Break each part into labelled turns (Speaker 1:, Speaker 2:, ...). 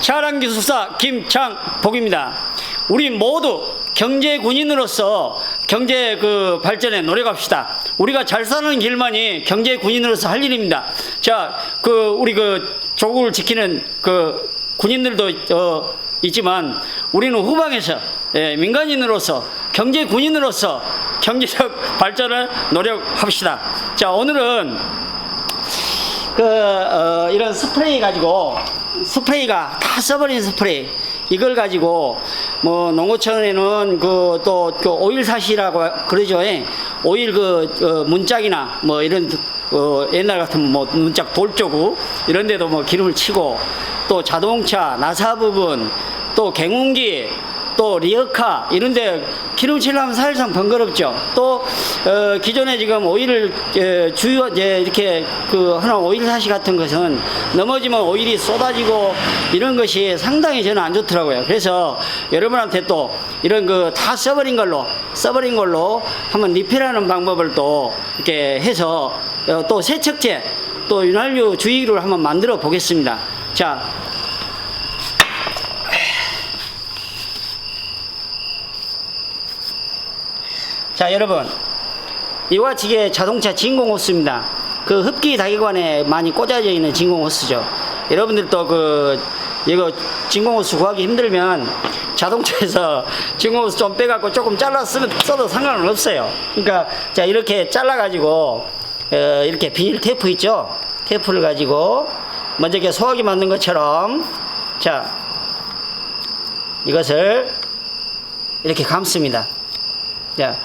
Speaker 1: 차량 기술사 김창복입니다. 우리 모두 경제 군인으로서 경제 그 발전에 노력합시다. 우리가 잘 사는 길만이 경제 군인으로서 할 일입니다. 자, 그 우리 그 조국을 지키는 그 군인들도 어, 있지만 우리는 후방에서 예, 민간인으로서 경제 군인으로서 경제적 발전을 노력합시다. 자, 오늘은 그 어, 이런 스프레이 가지고 스프레이가 다 써버린 스프레이 이걸 가지고 뭐 농어촌에는 그 또그 오일 사시라고 그러죠. 예. 오일 그 어, 문짝이나 뭐 이런 어, 옛날 같으면 뭐 문짝 돌조구 이런 데도 뭐 기름을 치고 또 자동차 나사 부분 또 갱운기 또 리어카 이런 데 기름 칠하면 사실상 번거롭죠. 또 어, 기존에 지금 오일을 에, 주요 이제 이렇게 그 하나 오일 사시 같은 것은 넘어지면 오일이 쏟아지고 이런 것이 상당히 저는 안 좋더라고요. 그래서 여러분한테 또 이런 그 다 써버린 걸로 써버린 걸로 한번 리필하는 방법을 또 이렇게 해서 어, 또 세척제 또 윤활유 주의를 한번 만들어 보겠습니다. 자, 자 여러분 이와 이게 자동차 진공 호스입니다. 그 흡기 다기관에 많이 꽂아져 있는 진공 호스죠. 여러분들도 그 이거 진공 호스 구하기 힘들면 자동차에서 진공 호스 좀 빼갖고 조금 잘라 쓰면 써도 상관은 없어요. 그러니까 자 이렇게 잘라 가지고 어, 이렇게 비닐 테이프 있죠. 테이프를 가지고 먼저 이렇게 소화기 만든 것처럼 자 이것을 이렇게 감습니다. 자.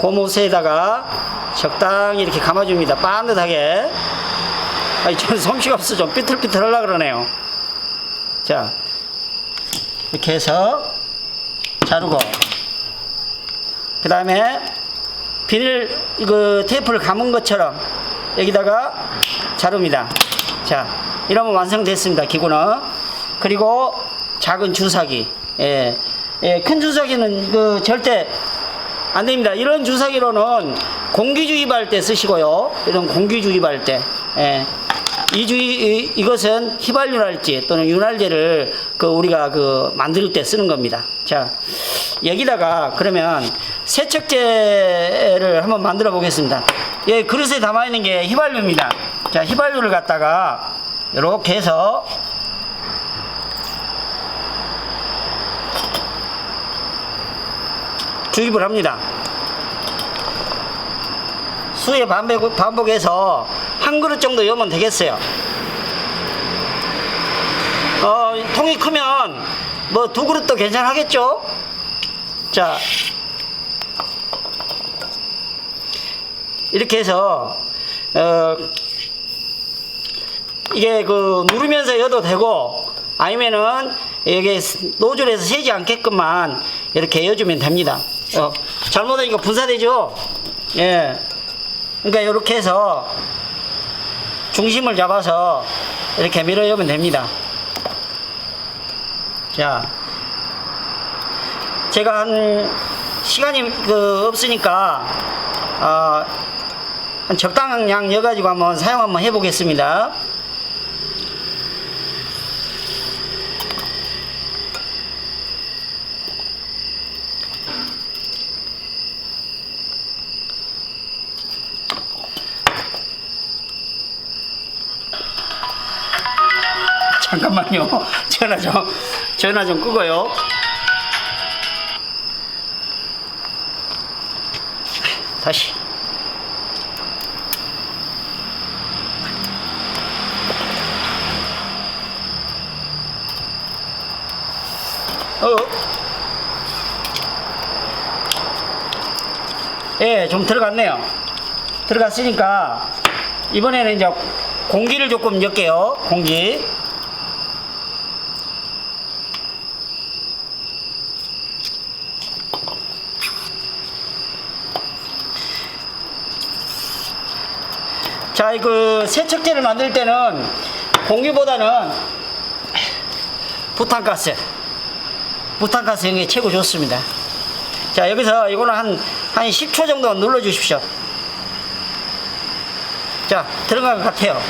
Speaker 1: 고무쇠에다가 적당히 이렇게 감아줍니다. 반듯하게. 아니, 저는 솜씨가 없어. 좀 삐뚤삐뚤 하려고 그러네요. 자, 이렇게 해서 자르고. 그 다음에 비닐, 이거 테이프를 감은 것처럼 여기다가 자릅니다. 자, 이러면 완성됐습니다. 기구는. 그리고 작은 주사기. 예. 예, 큰 주사기는 그 절대 안 됩니다. 이런 주사기로는 공기 주입할 때 쓰시고요. 이런 공기 주입할 때. 예. 이 주의 이것은 휘발유랄지 또는 윤활제를 그 우리가 그 만들 때 쓰는 겁니다. 자 여기다가 그러면 세척제를 한번 만들어 보겠습니다. 예 그릇에 담아 있는 게 휘발유입니다. 자 휘발유를 갖다가 이렇게 해서 주입을 합니다. 수에 반복, 반복해서 한 그릇 정도 여면 되겠어요. 어, 통이 크면 뭐 두 그릇도 괜찮하겠죠? 자, 이렇게 해서, 어, 이게 그 누르면서 여도 되고 아니면은 이게 노즐에서 새지 않게끔만 이렇게 여주면 됩니다. 어, 잘못하니까 분사되죠? 예. 그러니까 이렇게 해서 중심을 잡아서 이렇게 밀어주면 됩니다. 자, 제가 한 시간이 그 없으니까 어, 양 여가지고 한번 사용 한번 해보겠습니다. 잠깐만요. 전화 좀, 전화 좀 끄고요. 다시. 어. 예, 좀 들어갔네요. 들어갔으니까 이번에는 이제 공기를 조금 넣을게요. 공기. 그 세척제를 만들 때는 공기보다는 부탄가스, 부탄가스형이 최고 좋습니다. 자, 여기서 이거는 한, 한 10초 정도 눌러 주십시오. 자, 들어간 것 같아요.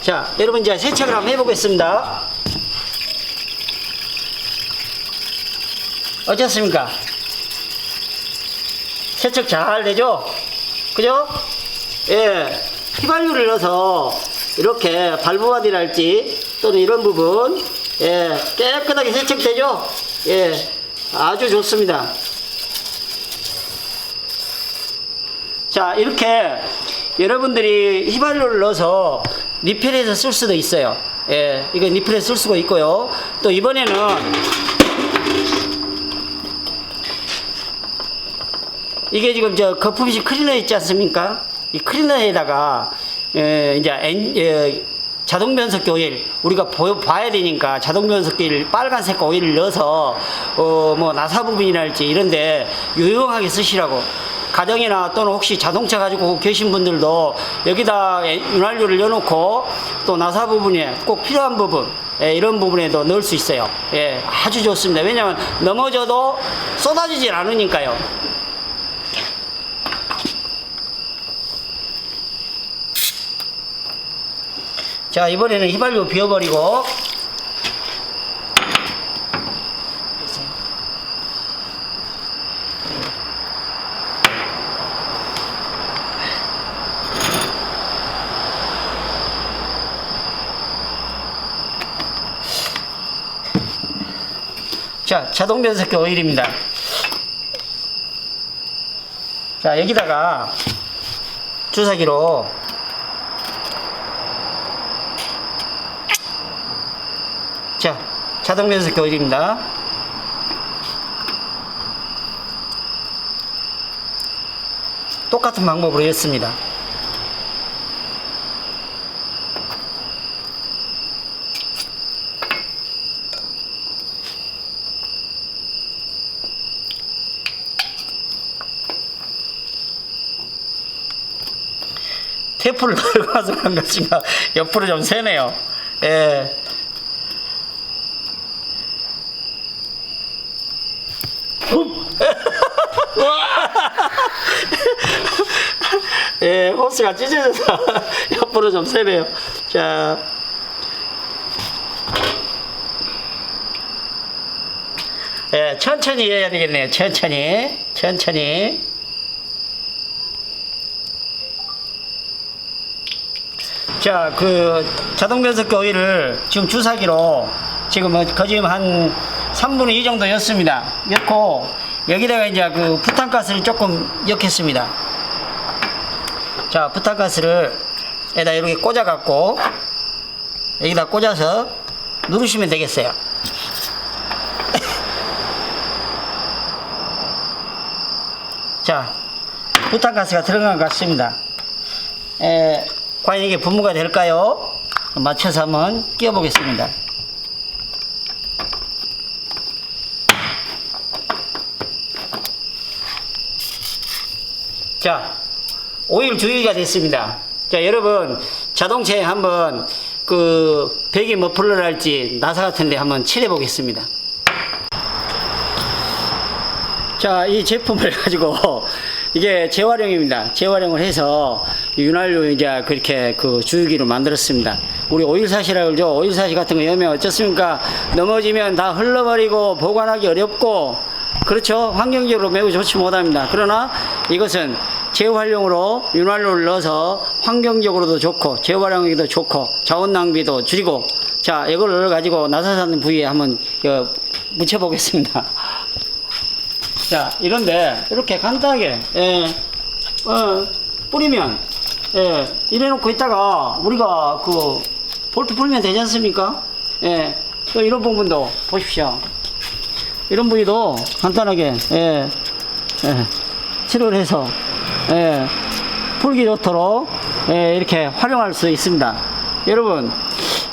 Speaker 1: 자, 여러분 이제 세척을 한번 해보겠습니다. 어떻습니까? 세척 잘 되죠? 그죠? 예. 휘발유를 넣어서 이렇게 발부바디랄지 또는 이런 부분 예, 깨끗하게 세척되죠? 예. 아주 좋습니다. 자, 이렇게 여러분들이 휘발유를 넣어서 리필해서 쓸 수도 있어요. 예, 이거 리필해 쓸 수가 있고요. 또 이번에는 이게 지금 저 거품식 클리너 있지 않습니까? 이 클리너에다가 에, 이제 엔, 에, 자동 변속기 오일 우리가 보, 봐야 되니까 자동 변속기 빨간색 오일을 넣어서 어 뭐 나사 부분이랄지 이런데 유용하게 쓰시라고 가정이나 또는 혹시 자동차 가지고 계신 분들도 여기다 윤활유를 넣어놓고 또 나사 부분에 꼭 필요한 부분 예, 이런 부분에도 넣을 수 있어요. 예, 아주 좋습니다. 왜냐하면 넘어져도 쏟아지질 않으니까요. 자 이번에는 휘발유 비워버리고. 자 자동 변속기 오일입니다. 자 여기다가 주사기로 자, 자동 변속기 오일입니다. 똑같은 방법으로 했습니다. 테이프를 들고 와서 그런 것인가 옆으로 좀 세네요. 예. 예, 호스가 찢어져서 옆으로 좀 세네요. 자. 예, 천천히 해야 되겠네요. 천천히. 천천히. 자, 그 자동 변속기 오일을 지금 주사기로 지금 뭐 거의 한 3분의 2 정도 였습니다. 였고 여기다가 이제 그 부탄가스를 조금 넣겠습니다. 자, 부탄가스를 여기다 이렇게 꽂아 갖고 여기다 꽂아서 누르시면 되겠어요. 자, 부탄가스가 들어간 것 같습니다. 에, 과연 이게 분무가 될까요? 맞춰서 한번 끼워 보겠습니다. 자, 오일 주의가 됐습니다. 자, 여러분, 자동차에 한번 그 배기 머플러랄지 나사 같은데 한번 칠해 보겠습니다. 자, 이 제품을 가지고 이게 재활용입니다. 재활용을 해서 윤활유 이제 그렇게 그 주유기로 만들었습니다. 우리 오일사시라 그러죠. 오일사시 같은 거 여면 어쩌습니까? 넘어지면 다 흘러버리고 보관하기 어렵고 그렇죠. 환경적으로 매우 좋지 못합니다. 그러나 이것은 재활용으로 윤활유를 넣어서 환경적으로도 좋고 재활용하기도 좋고 자원 낭비도 줄이고 자 이거를 가지고 나사사는 부위에 한번 어, 묻혀보겠습니다. 자, 이런데 이렇게 간단하게 예, 어, 뿌리면 예, 이래놓고 있다가 우리가 그 볼트 풀면 되지 않습니까? 예, 또 이런 부분도 보십시오. 이런 부위도 간단하게 예, 예, 치료를 해서 예, 풀기 좋도록 예, 이렇게 활용할 수 있습니다. 여러분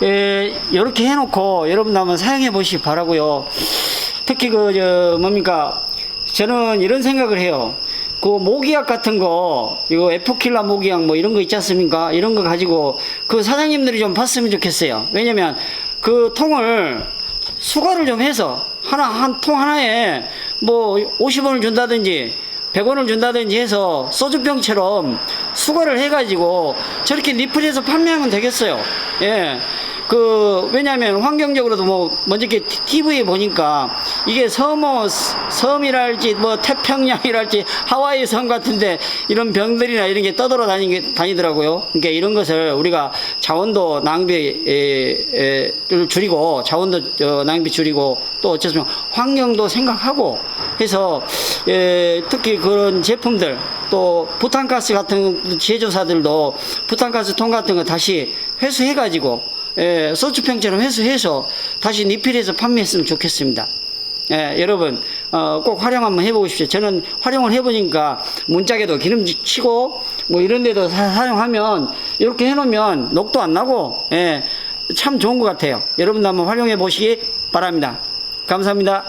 Speaker 1: 예, 이렇게 해놓고 여러분 한번 사용해 보시기 바라고요. 특히 그 저 뭡니까 저는 이런 생각을 해요. 그 모기약 같은 거, 이거 에포킬라 모기약 뭐 이런 거 있지 않습니까? 이런 거 가지고 그 사장님들이 좀 봤으면 좋겠어요. 왜냐면 그 통을 수거를 좀 해서 하나, 한 통 하나에 뭐 50원을 준다든지 100원을 준다든지 해서 소주병처럼 수거를 해가지고 저렇게 리플해서 판매하면 되겠어요. 예. 그 왜냐하면 환경적으로도 뭐 먼저 이렇게 TV에 보니까 이게 서모 섬이랄지 뭐 태평양이랄지 하와이 섬 같은데 이런 병들이나 이런 게 떠돌아 다니, 다니더라고요. 그러니까 이런 것을 우리가 자원도 낭비를 줄이고 자원도 어, 낭비 줄이고 또 어쩌면 환경도 생각하고 해서 예, 특히 그런 제품들 또 부탄가스 같은 제조사들도 부탄가스 통 같은 거 다시 회수해 가지고 예, 소주병처럼 회수해서 다시 리필해서 판매했으면 좋겠습니다. 예, 여러분 어, 꼭 활용 한번 해보십시오. 저는 활용을 해보니까 문짝에도 기름 치고 뭐 이런 데도 사, 사용하면 이렇게 해놓으면 녹도 안 나고 예, 참 좋은 것 같아요. 여러분도 한번 활용해 보시기 바랍니다. 감사합니다.